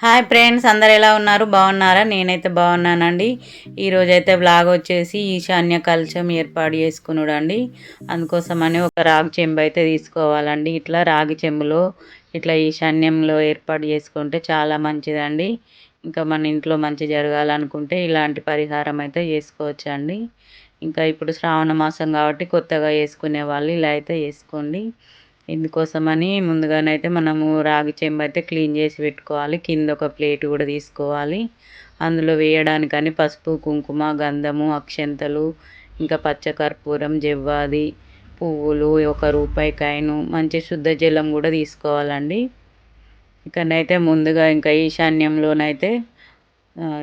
Hi friends అందరు ఎలా ఉన్నారు? బాగున్నారా? నేనైతే బాగున్నానండి. ఈరోజైతే బ్లాగ్ వచ్చేసి ఈశాన్య కలశం ఏర్పాటు చేసుకున్నాడండి అందుకోసమని ఒక రాగి చెంబు అయితే తీసుకోవాలండి. ఇట్లా రాగి చెంబులో ఇట్లా ఈశాన్యంలో ఏర్పాటు చేసుకుంటే చాలా మంచిదండి. ఇంకా మన ఇంట్లో మంచి జరగాలనుకుంటే ఇలాంటి పరిహారం అయితే చేసుకోవచ్చండి. ఇంకా ఇప్పుడు శ్రావణ మాసం కాబట్టి కొత్తగా వేసుకునే వాళ్ళు ఇలా అయితే వేసుకోండి. ఇందుకోసమని ముందుగానైతే మనము రాగి చెంబు అయితే క్లీన్ చేసి పెట్టుకోవాలి. కింద ఒక ప్లేట్ కూడా తీసుకోవాలి. అందులో వేయడానికని పసుపు కుంకుమ గంధము అక్షంతలు ఇంకా పచ్చకర్పూరం జవ్వాది పువ్వులు ఒక రూపాయి కాయను మంచి శుద్ధ జలం కూడా తీసుకోవాలండి. ఇక్కడనైతే ముందుగా ఇంకా ఈశాన్యంలోనైతే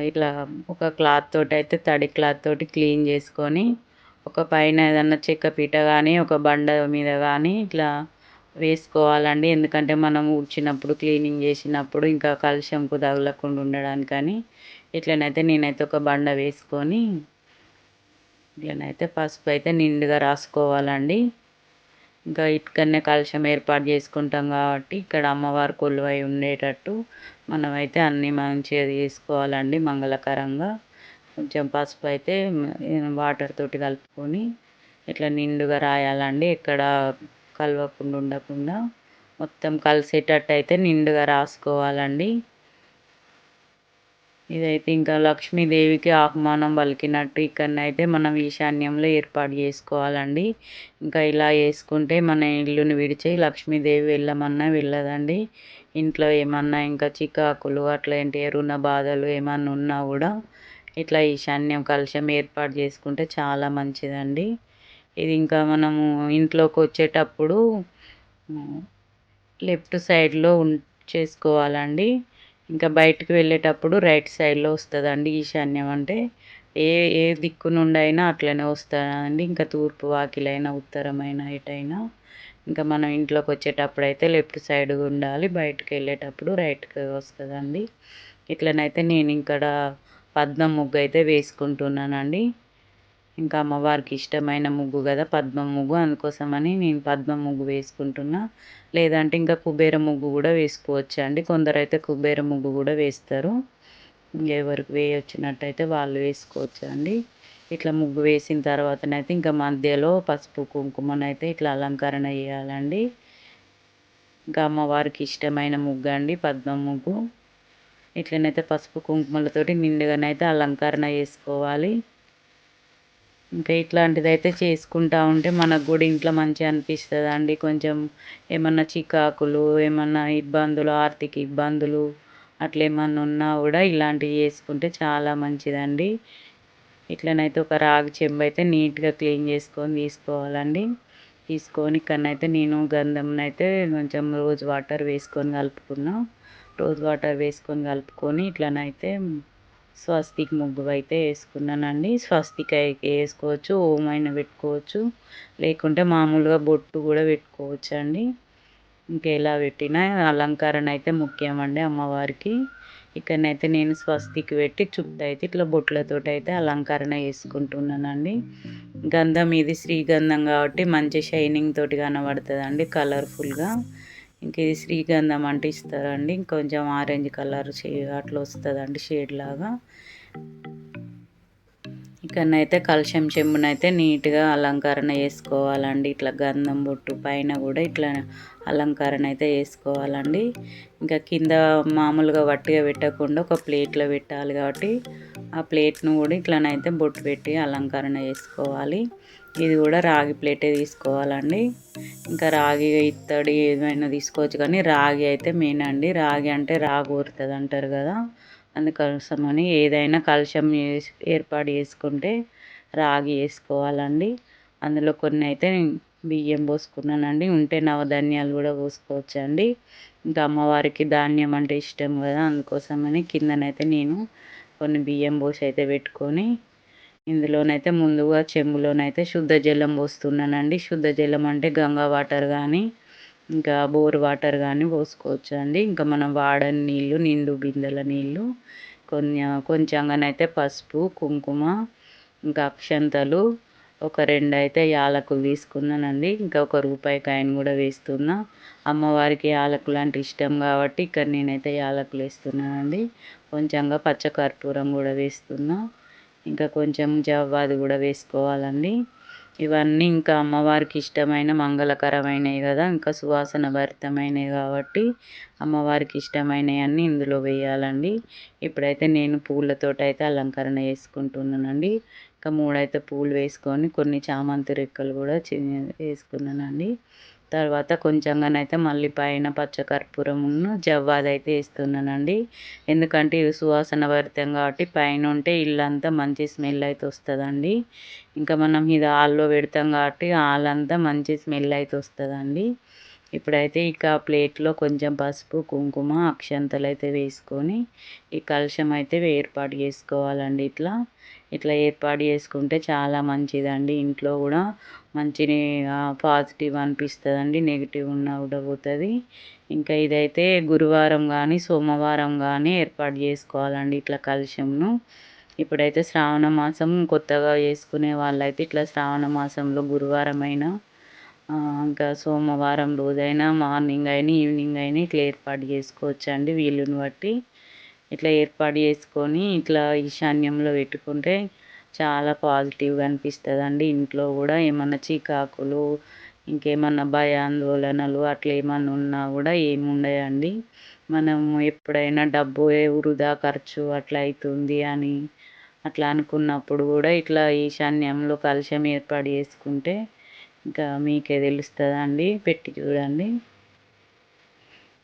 ఇట్లా ఒక క్లాత్ తోటి అయితే తడి క్లాత్ తోటి క్లీన్ చేసుకొని ఒక పైన ఏదన్నా చెక్క పీట కానీ ఒక బండ మీద కానీ ఇట్లా వేసుకోవాలండి. ఎందుకంటే మనం ఊడ్చినప్పుడు క్లీనింగ్ చేసినప్పుడు ఇంకా కాలుష్యంకు తగలకుండా ఉండడానికని ఇట్లనైతే నేనైతే ఒక బండ వేసుకొని ఇట్లనైతే పసుపు అయితే నిండుగా రాసుకోవాలండి. ఇంకా ఇటుకనే కలుషం ఏర్పాటు చేసుకుంటాం కాబట్టి ఇక్కడ అమ్మవారు కొలువై ఉండేటట్టు మనమైతే అన్నీ మంచిగా చేసుకోవాలండి మంగళకరంగా. కొంచెం పసుపు అయితే వాటర్ తోటి కలుపుకొని ఇట్లా నిండుగా రాయాలండి. ఎక్కడ కలవకుండా ఉండకుండా మొత్తం కలిసేటట్టు అయితే నిండుగా రాసుకోవాలండి. ఇదైతే ఇంకా లక్ష్మీదేవికి ఆహ్వానం పలికినట్టు ఇక్కడనైతే మనం ఈశాన్యంలో ఏర్పాటు చేసుకోవాలండి. ఇంకా ఇలా వేసుకుంటే మన ఇల్లుని విడిచి లక్ష్మీదేవి వెళ్ళమన్నా వెళ్ళదండి. ఇంట్లో ఏమన్నా ఇంకా చికాకులు అట్లాంటి రుణ బాధలు ఏమన్నా ఉన్నా కూడా ఇట్లా ఈశాన్యం కలశం ఏర్పాటు చేసుకుంటే చాలా మంచిదండి. ఇది ఇంకా మనము ఇంట్లోకి వచ్చేటప్పుడు లెఫ్ట్ సైడ్లో చేసుకోవాలండి. ఇంకా బయటకు వెళ్ళేటప్పుడు రైట్ సైడ్లో వస్తుందండి ఈశాన్యం అంటే. ఏ ఏ దిక్కు నుండి అయినా అట్లనే వస్తుందండి. ఇంకా తూర్పు వాకిలైనా ఉత్తరమైన ఎటైనా. ఇంకా మనం ఇంట్లోకి వచ్చేటప్పుడు అయితే లెఫ్ట్ సైడ్ ఉండాలి. బయటకు వెళ్ళేటప్పుడు రైట్కి వస్తుందండి. ఇట్లనైతే నేను ఇక్కడ పద్మ ముగ్గు అయితే వేసుకుంటున్నానండి. ఇంకా అమ్మవారికి ఇష్టమైన ముగ్గు కదా పద్మ ముగ్గు అందుకోసమని నేను పద్మ ముగ్గు వేసుకుంటున్నా. లేదంటే ఇంకా కుబేర ముగ్గు కూడా వేసుకోవచ్చు అండి. కొందరు అయితే కుబేర ముగ్గు కూడా వేస్తారు. ఎవరికి వేయొచ్చినట్టయితే వాళ్ళు వేసుకోవచ్చు అండి. ఇట్లా ముగ్గు వేసిన తర్వాతనైతే ఇంకా మధ్యలో పసుపు కుంకుమనైతే ఇట్లా అలంకరణ చేయాలండి. ఇంకా అమ్మవారికి ఇష్టమైన ముగ్గు అండి పద్మ ముగ్గు. ఇట్లనైతే పసుపు కుంకుమలతోటి నిండుగానైతే అలంకరణ చేసుకోవాలి. ఇంకా ఇట్లాంటిదైతే చేసుకుంటా ఉంటే మనకు కూడా ఇంట్లో మంచిగా అనిపిస్తుంది అండి కొంచెం ఏమన్నా చికాకులు ఏమన్నా ఇబ్బందులు ఆర్థిక ఇబ్బందులు అట్లా ఏమన్నా ఉన్నా కూడా ఇలాంటివి చేసుకుంటే చాలా మంచిదండి. ఇట్లనైతే ఒక రాగి చెంబు అయితే నీట్గా క్లీన్ చేసుకొని తీసుకోవాలండి. తీసుకొని ఇక్కడనైతే నేను గంధంనైతే కొంచెం రోజ్ వాటర్ వేసుకొని కలుపుకున్నా. రోజ్ వాటర్ వేసుకొని కలుపుకొని ఇట్లనైతే స్వస్తిక్ ముగ్గు అయితే వేసుకున్నానండి. స్వస్తిక్ వేసుకోవచ్చు ఓం అయినా పెట్టుకోవచ్చు లేకుంటే మామూలుగా బొట్టు కూడా పెట్టుకోవచ్చు అండి ఇంకెలా పెట్టినా అలంకరణ అయితే ముఖ్యమండి అమ్మవారికి. ఇక్కడనైతే నేను స్వస్తికి పెట్టి చుట్టూ అయితే ఇట్లా బొట్లతోటి అయితే అలంకరణ వేసుకుంటున్నానండి. గంధం ఇది శ్రీగంధం కాబట్టి మంచి షైనింగ్ తోటి కనబడుతుందండి కలర్ఫుల్గా. ఇంక ఇది శ్రీగంధం అంటే ఇస్తారండి ఇంకొంచెం ఆరెంజ్ కలర్ షే అట్లా వస్తుందండి షేడ్ లాగా. ఇక్కడనైతే కలశం చెంబునైతే నీట్గా అలంకరణ చేసుకోవాలండి. ఇట్లా గంధం బొట్టు పైన కూడా ఇట్లా అలంకరణ అయితే వేసుకోవాలండి ఇంకా కింద మామూలుగా వట్టిగా పెట్టకుండా ఒక ప్లేట్లో పెట్టాలి కాబట్టి ఆ ప్లేట్ను కూడా ఇట్లనైతే బొట్టు పెట్టి అలంకరణ చేసుకోవాలి. ఇది కూడా రాగి ప్లేటే తీసుకోవాలండి. ఇంకా రాగి ఇత్తడి ఏమైనా తీసుకోవచ్చు కానీ రాగి అయితే మెయిన్ అండి. రాగి అంటే రాగి ఊరుతుంది అంటారు కదా. అందుకోసమని ఏదైనా కలుషం ఏర్పాటు చేసుకుంటే రాగి వేసుకోవాలండి. అందులో కొన్ని అయితే బియ్యం పోసుకున్నానండి. ఉంటే నవధాన్యాలు కూడా పోసుకోవచ్చండి. ఇంకా అమ్మవారికి ధాన్యం అంటే ఇష్టం కదా. అందుకోసమని కిందనైతే నేను కొన్ని బియ్యం పోసి అయితే పెట్టుకొని ఇందులోనైతే ముందుగా చెంబులోనైతే శుద్ధ జలం పోస్తున్నానండి. శుద్ధ జలం అంటే గంగా వాటర్ కానీ ఇంకా బోర్ వాటర్ కానీ పోసుకోవచ్చు అండి ఇంకా మనం వాడని నీళ్ళు నిండు బిందెల నీళ్ళు కొన్ని కొంచెంగానైతే పసుపు కుంకుమ ఇంకా అక్షంతలు ఒక రెండు అయితే యాలకులు తీసుకున్నానండి. ఇంకా ఒక రూపాయి కాయిన్ కూడా వేస్తున్నా. అమ్మవారికి యాలకులు అంటే ఇష్టం కాబట్టి ఇక్కడ నేనైతే యాలకులు వేస్తున్నానండి. కొంచెంగా పచ్చకర్పూరం కూడా వేస్తున్నా. ఇంకా కొంచెం జవ్వాది కూడా వేసుకోవాలండి. ఇవన్నీ ఇంకా అమ్మవారికి ఇష్టమైన మంగళకరమైనవి కదా ఇంకా సువాసన భరితమైనవి కాబట్టి అమ్మవారికి ఇష్టమైనవి అన్నీ ఇందులో వేయాలండి. ఇప్పుడైతే నేను పూలతోటి అయితే అలంకరణ చేసుకుంటున్నానండి. ఇంకా మూడైతే పూలు వేసుకొని కొన్ని చామంతి రెక్కలు కూడా వేసుకున్నానండి. తర్వాత కొంచెంగానైతే మళ్ళీ పైన పచ్చకర్పూరము జవ్వాది అయితే వేస్తున్నానండి. ఎందుకంటే ఇది సువాసన భరితం కాబట్టి పైన ఉంటే ఇల్లంతా మంచి స్మెల్ అయితే వస్తుందండి. ఇంకా మనం ఇది ఆల్లో పెడతాం కాబట్టి ఆలంతా మంచి స్మెల్ అయితే వస్తుందండి. ఇప్పుడైతే ఇక ప్లేట్లో కొంచెం పసుపు కుంకుమ అక్షంతలు అయితే వేసుకొని ఈ కలశం అయితే ఏర్పాటు చేసుకోవాలండి ఇట్లా. ఇట్లా ఏర్పాటు చేసుకుంటే చాలా మంచిదండి. ఇంట్లో కూడా మంచి పాజిటివ్ అనిపిస్తుందండి. నెగిటివ్ ఉన్న కూడా పోతుంది. ఇంకా ఇదైతే గురువారం కానీ సోమవారం కానీ ఏర్పాటు చేసుకోవాలండి ఇట్లా కలశంను. ఇప్పుడైతే శ్రావణ మాసం కొత్తగా వేసుకునే వాళ్ళైతే ఇట్లా శ్రావణ మాసంలో గురువారం అయినా ఇంకా సోమవారం రోజైనా మార్నింగ్ అయినా ఈవినింగ్ అయినా ఇట్లా ఏర్పాటు చేసుకోవచ్చండి వీలుని బట్టి. ఇట్లా ఏర్పాటు చేసుకొని ఇట్లా ఈశాన్యంలో పెట్టుకుంటే చాలా పాజిటివ్గా అనిపిస్తుంది అండి ఇంట్లో కూడా ఏమన్నా చికాకులు ఇంకేమన్నా భయాందోళనలు అట్లా ఏమన్నా ఉన్నా కూడా ఏమి ఉండయండి మనం ఎప్పుడైనా డబ్బు వృధా ఖర్చు అట్లా అవుతుంది అని అట్లా అనుకున్నప్పుడు కూడా ఇట్లా ఈశాన్యంలో కలశం ఏర్పాటు చేసుకుంటే ఇంకా మీకే తెలుస్తుందండి. పెట్టి చూడండి.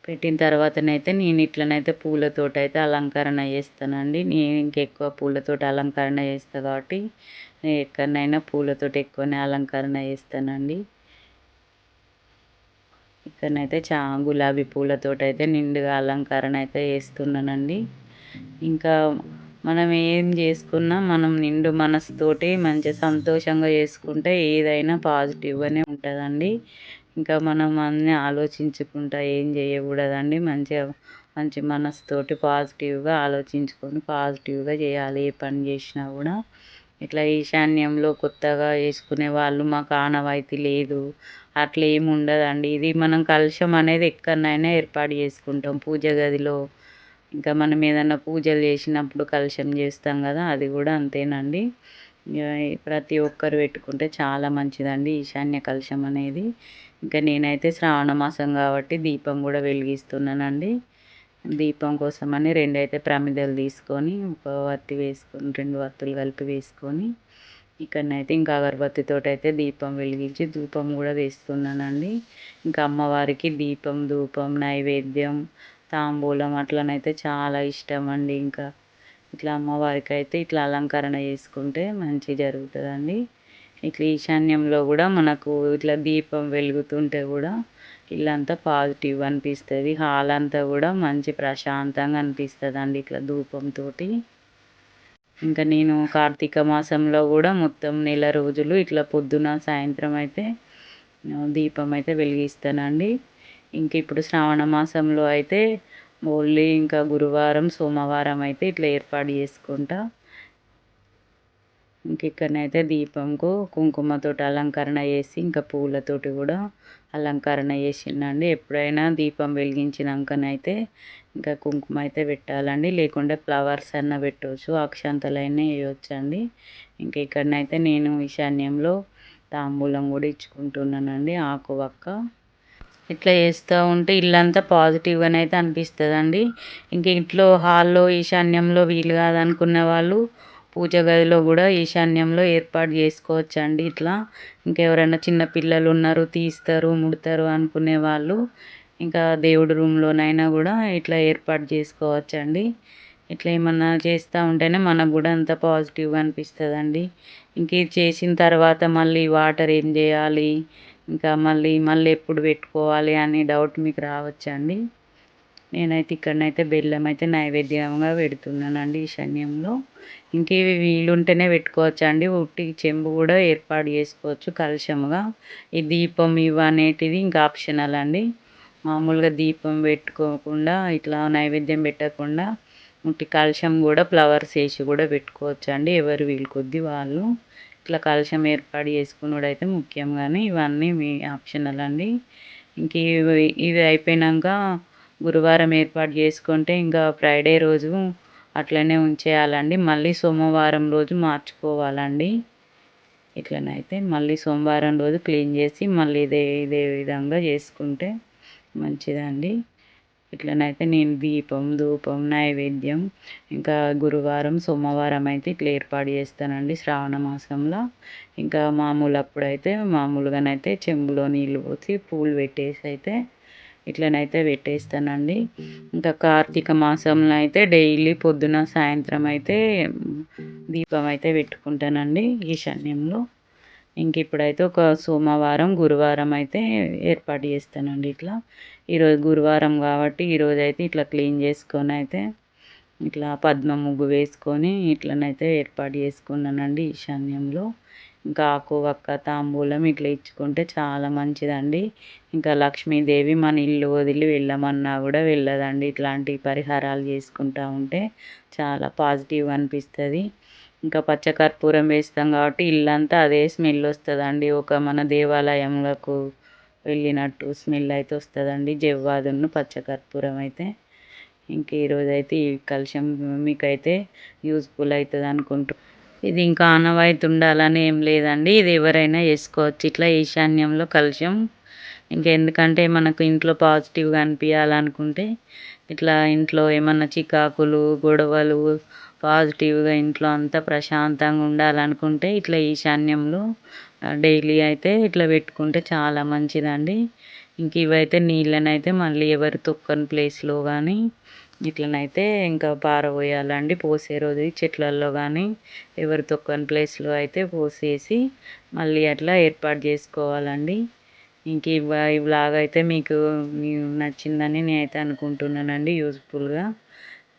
పెట్టిన తర్వాతనైతే నేను ఇట్లనైతే పూలతోట అయితే అలంకరణ చేస్తానండి. నేను ఇంకెక్కువ పూలతోటి అలంకరణ చేస్తాను కాబట్టి నేను ఎక్కడనైనా పూలతోటి ఎక్కువనే అలంకరణ చేస్తానండి. ఇక్కడనైతే చా గులాబీ పూలతోటి అయితే నిండుగా అలంకరణ అయితే చేస్తున్నానండి. ఇంకా మనం ఏం చేసుకున్నా మనం నిండు మనసుతోటి మంచి సంతోషంగా చేసుకుంటే ఏదైనా పాజిటివ్గానే ఉంటుందండి. ఇంకా మనం అన్నీ ఆలోచించుకుంటా ఏం చేయకూడదండి. మంచిగా మంచి మనసుతోటి పాజిటివ్గా ఆలోచించుకొని పాజిటివ్గా చేయాలి. ఏ పని చేసినా కూడా ఇట్లా ఈశాన్యంలో కొత్తగా వేసుకునే వాళ్ళు మాకు ఆనవాయితీ లేదు. అట్లా ఏమి ఉండదండి. ఇది మనం కలశం అనేది ఎక్కడనైనా ఏర్పాటు చేసుకుంటాం. పూజ గదిలో ఇంకా మనం ఏదైనా పూజలు చేసినప్పుడు కలశం చేస్తాం కదా అది కూడా అంతేనండి. ప్రతి ఒక్కరు పెట్టుకుంటే చాలా మంచిదండి ఈశాన్య కలశం అనేది. ఇంకా నేనైతే శ్రావణ మాసం కాబట్టి దీపం కూడా వెలిగిస్తున్నానండి. దీపం కోసమని రెండు అయితే ప్రమిదలు తీసుకొని ఒక వత్తి వేసుకొని రెండు వత్తులు కలిపి వేసుకొని ఇక్కడనైతే ఇంకా అగరబత్తితో అయితే దీపం వెలిగించి ధూపం కూడా వేస్తున్నానండి. ఇంకా అమ్మవారికి దీపం ధూపం నైవేద్యం తాంబూలం అట్లనైతే చాలా ఇష్టం అండి ఇంకా. ఇట్లా అమ్మవారికి అయితే ఇట్లా అలంకరణ చేసుకుంటే మంచి జరుగుతుందండి. ఇట్లా ఈశాన్యంలో కూడా మనకు ఇట్లా దీపం వెలుగుతుంటే కూడా ఇల్లంతా పాజిటివ్ అనిపిస్తుంది. హాల్ అంతా కూడా మంచి ప్రశాంతంగా అనిపిస్తుంది అండి ఇట్లా ధూపంతో ఇంకా నేను కార్తీక మాసంలో కూడా మొత్తం నెల రోజులు ఇట్లా పొద్దున సాయంత్రం అయితే దీపం అయితే వెలిగిస్తానండి. ఇంక ఇప్పుడు శ్రావణ మాసంలో అయితే ఓన్లీ ఇంకా గురువారం సోమవారం అయితే ఇట్లా ఏర్పాటు చేసుకుంటా. ఇంక ఇక్కడనైతే దీపంకు కుంకుమతోటి అలంకరణ చేసి ఇంకా పూలతోటి కూడా అలంకరణ చేసిండండి. ఎప్పుడైనా దీపం వెలిగించినాకనైతే ఇంకా కుంకుమ అయితే పెట్టాలండి. లేకుంటే ఫ్లవర్స్ అన్న పెట్టవచ్చు అక్షంతలైనా వేయొచ్చండి. ఇంక ఇక్కడనైతే నేను ఈశాన్యంలో తాంబూలం కూడా ఇచ్చుకుంటున్నానండి ఆకు వక్క ఇట్లా చేస్తూ ఉంటే ఇల్లంతా పాజిటివ్గానైతే అనిపిస్తుందండి. ఇంక ఇంట్లో హాల్లో ఈశాన్యంలో వీలు కాదనుకున్న వాళ్ళు పూజ గదిలో కూడా ఈశాన్యంలో ఏర్పాటు చేసుకోవచ్చండి ఇట్లా. ఇంకెవరైనా చిన్న పిల్లలు ఉన్నారు తీస్తారు ముడతారు అనుకునే వాళ్ళు ఇంకా దేవుడి రూమ్లోనైనా కూడా ఇట్లా ఏర్పాటు చేసుకోవచ్చండి. ఇట్లా ఏమన్నా చేస్తూ ఉంటేనే మనకు కూడా అంత పాజిటివ్గా అనిపిస్తుందండి. ఇంక ఇది చేసిన తర్వాత మళ్ళీ వాటర్ ఏం చేయాలి? ఇంకా మళ్ళీ మళ్ళీ ఎప్పుడు పెట్టుకోవాలి అనే డౌట్ మీకు రావచ్చండి. నేనైతే ఇక్కడనైతే బెల్లం అయితే నైవేద్యంగా పెడుతున్నానండి సమయంలో ఇంకేవి వీలుంటేనే పెట్టుకోవచ్చండి. ఉట్టి చెంబు కూడా ఏర్పాటు చేసుకోవచ్చు కలశముగా ఈ దీపం ఇవి ఇంకా ఆప్షనల్ అండి. మామూలుగా దీపం పెట్టుకోకుండా ఇట్లా నైవేద్యం పెట్టకుండా ఉట్టి కలశం కూడా ఫ్లవర్స్ వేసి కూడా పెట్టుకోవచ్చు అండి ఎవరు వీలు కొద్దీ వాళ్ళు. ఇట్లా కాలుష్యం ఏర్పాటు చేసుకునుడు అయితే ముఖ్యం కానీ ఇవన్నీ మీ ఆప్షనల్ అండి. ఇంక ఇవి ఇవి అయిపోయినాక గురువారం ఏర్పాటు చేసుకుంటే ఇంకా ఫ్రైడే రోజు అట్లనే ఉంచేయాలండి. మళ్ళీ సోమవారం రోజు మార్చుకోవాలండి. ఇట్లనైతే మళ్ళీ సోమవారం రోజు క్లీన్ చేసి మళ్ళీ ఇదే ఇదే విధంగా చేసుకుంటే మంచిదండి. ఇట్లనైతే నేను దీపం ధూపం నైవేద్యం ఇంకా గురువారం సోమవారం అయితే ఇట్లా ఏర్పాటు చేస్తానండి శ్రావణ మాసంలో. ఇంకా మామూలు అప్పుడైతే మామూలుగానైతే చెంబులో నీళ్ళు పోసి పూలు పెట్టేసి అయితే ఇట్లనైతే పెట్టేస్తానండి. ఇంకా కార్తీక మాసంలో అయితే డైలీ పొద్దున సాయంత్రం అయితే దీపం అయితే పెట్టుకుంటానండి ఈశాన్యంలో. ఇంక ఇప్పుడైతే ఒక సోమవారం గురువారం అయితే ఏర్పాటు చేస్తానండి ఇట్లా. ఈరోజు గురువారం కాబట్టి ఈరోజు అయితే ఇట్లా క్లీన్ చేసుకొని అయితే ఇట్లా పద్మ ముగ్గు వేసుకొని ఇట్లనైతే ఏర్పాటు చేసుకున్నానండి ఈశాన్యంలో. ఇంకా ఆకు వక్క తాంబూలం ఇట్లా ఇచ్చుకుంటే చాలా మంచిదండి. ఇంకా లక్ష్మీదేవి మన ఇల్లు వదిలి వెళ్ళమన్నా కూడా వెళ్ళదండి. ఇట్లాంటి పరిహారాలు చేసుకుంటూ ఉంటే చాలా పాజిటివ్ అనిపిస్తుంది. ఇంకా పచ్చకర్పూరం వేస్తాం కాబట్టి ఇల్లంతా అదే స్మెల్ వస్తుందండి. ఒక మన దేవాలయంలకు వెళ్ళినట్టు స్మెల్ అయితే వస్తుందండి. జవ్వాదును పచ్చకర్పూరం అయితే. ఇంక ఈరోజు అయితే ఈ కలశం మీకైతే యూజ్ఫుల్ అవుతుంది అనుకుంటూ. ఇది ఇంకా ఆనవాయితీ ఉండాలని ఏం లేదండి. ఇది ఎవరైనా వేసుకోవచ్చు ఇట్లా ఈశాన్యంలో కలశం ఇంకెందుకంటే మనకు ఇంట్లో పాజిటివ్గా అనిపించాలనుకుంటే ఇట్లా ఇంట్లో ఏమన్నా చికాకులు గొడవలు పాజిటివ్గా ఇంట్లో అంతా ప్రశాంతంగా ఉండాలనుకుంటే ఇట్లా ఈశాన్యంలో డైలీ అయితే ఇట్లా పెట్టుకుంటే చాలా మంచిదండి. ఇంక ఇవైతే నీళ్ళనైతే మళ్ళీ ఎవరు తొక్కని ప్లేస్లో కానీ ఇట్లనైతే ఇంకా పారబోయాలండి పోసే రోజు చెట్లల్లో కానీ ఎవరు తొక్కని ప్లేస్లో అయితే పోసేసి మళ్ళీ అట్లా ఏర్పాటు చేసుకోవాలండి. ఇంక ఈ వ్లాగ్ అయితే మీకు నచ్చిందని నేనైతే అనుకుంటున్నానండి యూజ్ఫుల్గా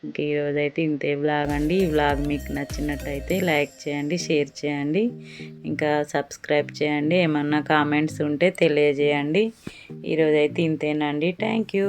ఇంక ఈరోజు అయితే ఇంతే బ్లాగ్ అండి. ఈ బ్లాగ్ మీకు నచ్చినట్టయితే లైక్ చేయండి షేర్ చేయండి ఇంకా సబ్స్క్రైబ్ చేయండి. ఏమన్నా కామెంట్స్ ఉంటే తెలియజేయండి. ఈరోజు అయితే ఇంతేనండి. Thank you